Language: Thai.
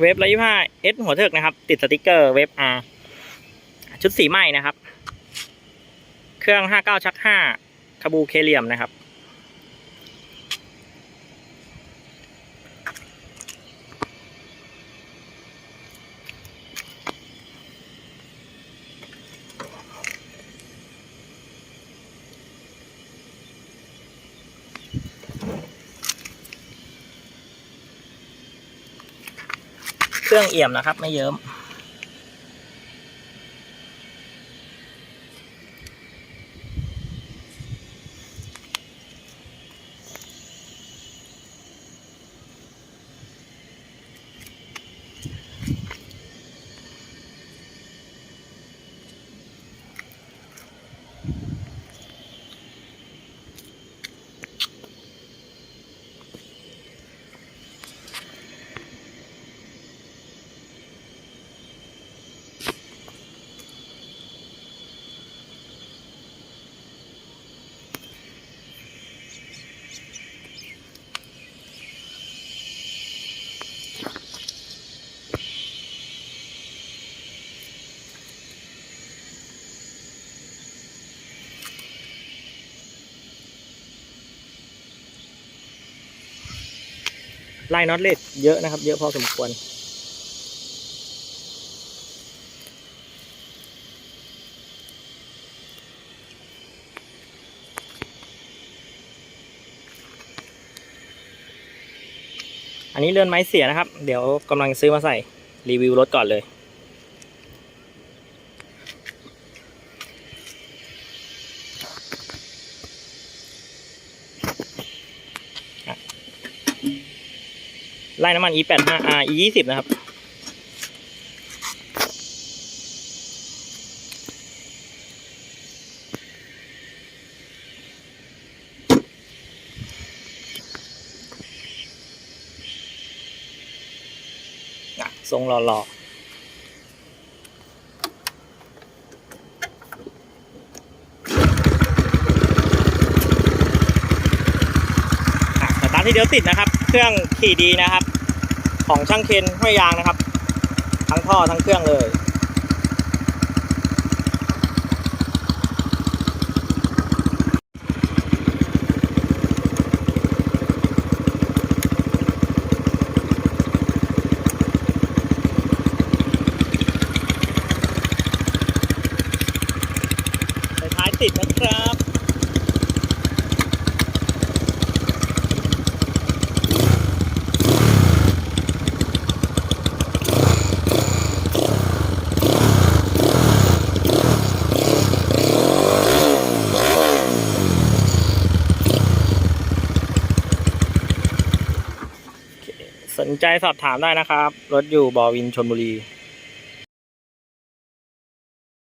เวฟร้อยยี่ห้าเอสหัวเถิกนะครับ ติดสติกเกอร์เวฟอาร์ชุดสีไหม้นะครับ เครื่องห้าเก้าชักห้าคาบูเคเลียมนะครับ เครื่องเอี่ยมนะครับ ไม่เยิ้ม ไล่น็อตเลสเยอะนะครับ เยอะพอสมควร อันนี้เลื่อนไม้เสียนะครับ เดี๋ยวกำลังซื้อมาใส่รีวิวรถก่อนเลย ไล่น้ำมัน E85R E20 นะครับ ทรงหล่อๆอะสตาร์ทที่เดียวติดนะครับ รื่องขี่ดีนะครับ ของช่างเคนห้วยยางนะครับ ทั้งท่อทั้งเครื่องเลยใส่ท้ายติดนะครับ นใจสอบถามได้นะครับ รถอยู่บอวินชนบุรี